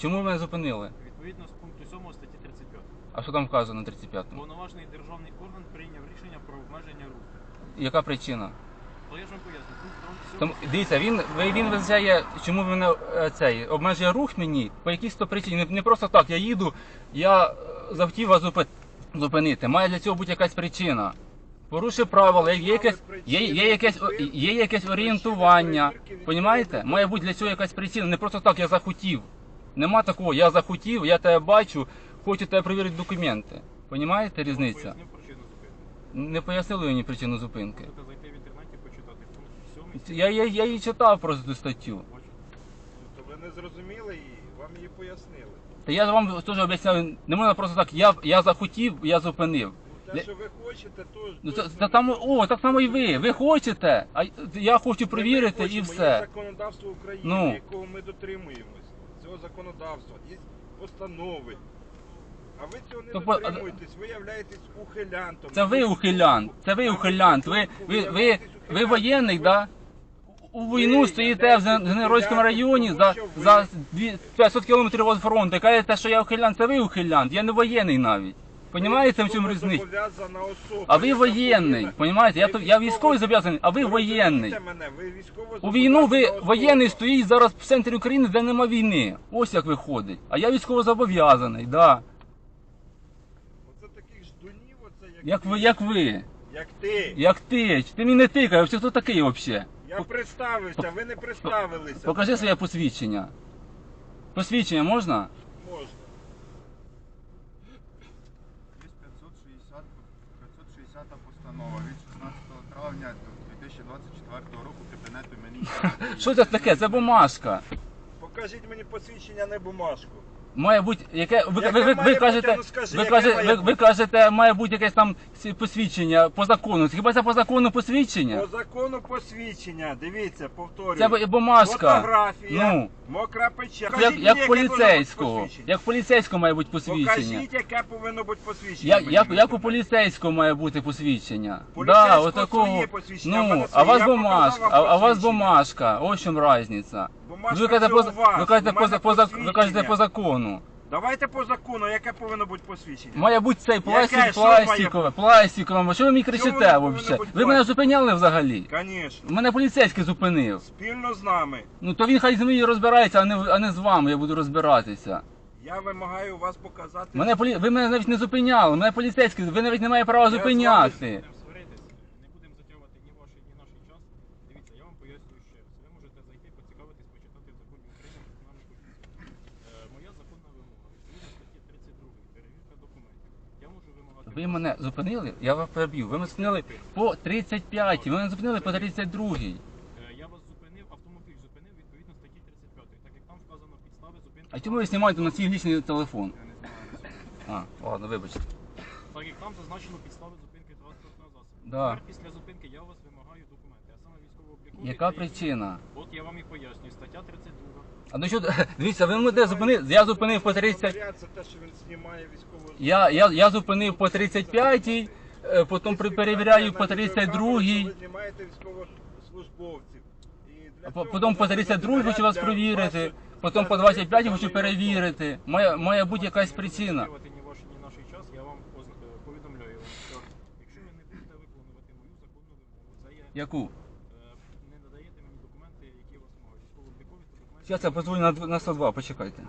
Чому ви мене зупинили? Відповідно з пункту 7 статті 35. А що там вказано на 35-му? Повноважений державний орган прийняв рішення про обмеження руху. Яка причина? То я ж вам поясню. Пункт 7 дивіться, він, ви- він визначає, чому він мене е, цей, обмежує рух мені по якійсь то причині. Не, не просто так, я їду, я е, захотів вас зупи- зупинити. Має для цього бути якась причина. Порушив правила, є, якесь, є, є, якесь, о- є якесь орієнтування. Понімаєте? Має бути для цього якась причина. Не просто так, я захотів. Нема такого, я захотів, я тебе бачу, хочу тебе перевірити документи. Понімаєте різниця? Пояснив причину зупинки. Не пояснили мені причину зупинки. Можете зайти в інтернеті почитати. Пункт 7 Я, я, я її читав просто цю статтю. То ви не зрозуміли її, вам її пояснили. Та я вам теж об'ясняю, не можна просто так, я, я захотів, я зупинив. Ну, Для- те, що ви хочете, то Ну, це, це там, о, так само і ви. Ви хочете, а я хочу перевірити і все. законодавство України, Ну. якого ми дотримуємось. Цього законодавства, є постанови. А ви цього не То по- дотримуєтесь, ви являєтесь ухилянтом. Це ви ухилянт, це ви ухилянт. Ви, ви, ви, ви воєнний, да? У війну стоїте в Зенеройському районі за, за дві- 500 кілометрів від фронту. Кажете, що я ухилянт, це ви ухилянт, я не воєнний навіть. Понімаєте, в чому різниця? А ви воєнний, понімаєте? Я, то- я військовий зобов'язаний, а ви воєнний. мене? Ви військово У війну ви воєнний стоїть зараз в центрі України, де нема війни. Ось як виходить. А я військово зобов'язаний, да. Оце таких ждунів, оце як, Як ви, як ви, Як ти. як ти. Ти мені не тикай, взагалі хто такий взагалі? Я представився, ви не представилися. Покажи своє посвідчення. Посвідчення можна? Можна. Є 560, 560 постанова від 16 травня 2024 року Кабінету міністрів. Що це таке? Це бумажка. Покажіть мені посвідчення, не бумажку. Має бути яке. Ви, Яке ви, ви, має ви бути? кажете, Ну, скажи, ви, яке кажете, має ви, бути? ви кажете, має бути якесь там сі- посвідчення по закону. Хіба це по закону посвідчення? По закону посвідчення, дивіться, повторюю. Це бу- бумажка. Фотографія, Ну. мокра печать. Як, Покажіть як яке повинно бути поліцейського. посвідчення. Як поліцейського має бути посвідчення. Покажіть, яке повинно бути посвідчення. Як, мені як, як у поліцейського має бути посвідчення? Поліцейського да, отакого. своє посвідчення, в Ну, а у вас. Я бумажка, показав а, вам а у вас посвідчення. бумажка. Ось в чому різниця. Бумажка Ви кажете, по, вас, ви кажете, по, по, зак- ви кажете посвідчення. по закону. Давайте по закону, яке повинно бути посвідчення. Має бути цей пластик, Що має пластикове, пластикове. Що ви мені кричите воно повинно взагалі? бути Ви мене зупиняли взагалі? Звісно. Мене поліцейський зупинив. Спільно з нами. Ну то він хай з мною розбирається, а не, а не з вами, я буду розбиратися. Я вимагаю вас показати. Мене полі... Ви мене навіть не зупиняли, мене поліцейський, ви навіть не маєте права зупиняти. Будемо сваритись, не будемо затягувати ні ваш, ні наш час. Дивіться, я вам пояснюю ще раз. Ви можете зайти, поцікавитись, почитати в законі України про національну поліцію. Е, моя законна вимога, відповідно статті 32, перевірка документів. Я можу вимагати... Ви мене зупинили, я вас переб'ю. Ви мене зупинили по 35, ви мене зупинили по 32. Е, Я вас зупинив, автомобіль зупинив відповідно статті 35, так як там вказано підстави зупинки. А чому ви знімаєте на свій лічний телефон? Я не знаю. А, ладно, вибачте. Так як там зазначено підстави зупинки транспортного засобу. Да. Тепер після зупинки я у вас вимагаю документи, а саме військово облікові. Яка причина? От я вам і пояснюю. Стаття 32. А ну що, дивіться, ви мене зупинили, я зупинив по 30. Це те, що він знімає військову. Я, я, я зупинив по 35, е, потім при- перевіряю по 32, Ви знімаєте військовослужбовців. І для а цього по- потім по 32 хочу вас для перевірити, вашої- потім по 25 хочу перевірити. Має, має бути якась причина. ні ваш, ні наш час, я вам поз- е, повідомляю що якщо ви не будете виконувати мою законну вимогу, це є Яку? е, не надаєте мені документи, які вас можуть. Військово-облікові та документи. Зараз я позвоню на, дв- на 102, почекайте.